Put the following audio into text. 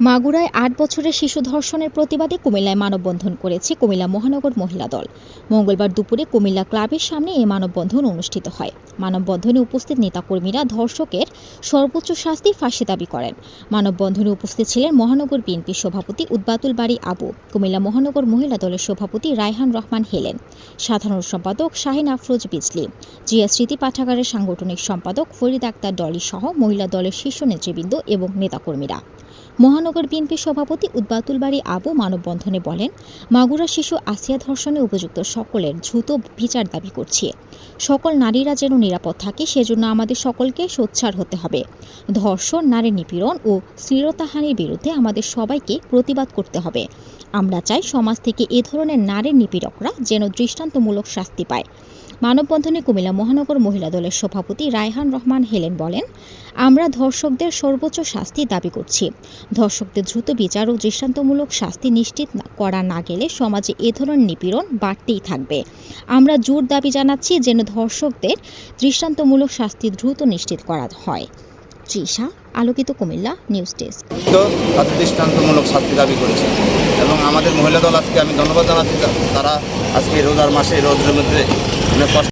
মাগুরায় আট বছরের শিশু ধর্ষণের প্রতিবাদে কুমিল্লায় মানববন্ধন করেছে কুমিল্লা মহানগর মহিলা দল। মঙ্গলবার দুপুরে কুমিল্লা ক্লাবের সামনে এই মানববন্ধন অনুষ্ঠিত হয়। মানববন্ধনে উপস্থিত নেতাকর্মীরা ধর্ষকের সর্বোচ্চ শাস্তি ফাঁসি দাবি করেন। মানববন্ধনে উপস্থিত ছিলেন মহানগর বিএনপি সভাপতি উদ্বাতুল বাড়ি আবু, কুমিল্লা মহানগর মহিলা দলের সভাপতি রায়হান রহমান হেলেন, সাধারণ সম্পাদক শাহিন আফরোজ বিজলি, জিয়া স্মৃতি পাঠাগারের সাংগঠনিক সম্পাদক ফরিদ আক্তার ডলি সহ মহিলা দলের শীর্ষ নেতৃবৃন্দ এবং নেতাকর্মীরা। মহানগর বিএনপি সভাপতি উদ্বাতুল বাড়ি আবু মানববন্ধনে বলেন, মাগুরা শিশু আসিয়া ধর্ষণে উপযুক্ত সকলের দ্রুত বিচার দাবি করছি। সকল নারীরা যেন নিরাপদ থাকে, সেজন্য আমাদের সকলকে সোচ্চার হতে হবে। ধর্ষণ, নারী নিপীড়ন ও শ্লীলতাহানির বিরুদ্ধে আমাদের সবাইকে প্রতিবাদ করতে হবে। আমরা চাই সমাজ থেকে এ ধরনের নারী নিপীড়করা যেন দৃষ্টান্তমূলক শাস্তি পায়। মানববন্ধনে কুমিল্লা মহানগর মহিলা দলের সভাপতি রায়হান রহমান হেলেন বলেন, আমরা ধর্ষকদের সর্বোচ্চ শাস্তি দাবি করছি। ধর্ষকদের দ্রুত বিচার ও দৃষ্টান্তমূলক শাস্তি নিশ্চিত করা না গেলে সমাজে এ ধরনের নিপীড়ন বাড়তেই থাকবে। আমরা জোর দাবি জানাচ্ছি যেন ধর্ষকদের দৃষ্টান্তমূলক শাস্তি দ্রুত নিশ্চিত করা হয়। তৃষা, আলোকিত কুমিল্লা, নিউজ ডেস্ক। দৃষ্টান্তমূলক শাস্তি দাবি করেছে। এবং আমাদের মহিলা দল আজকে আমি ধন্যবাদ জানাচ্ছি তারা আজকে রোজার মাসে রোদের মধ্যে কষ্ট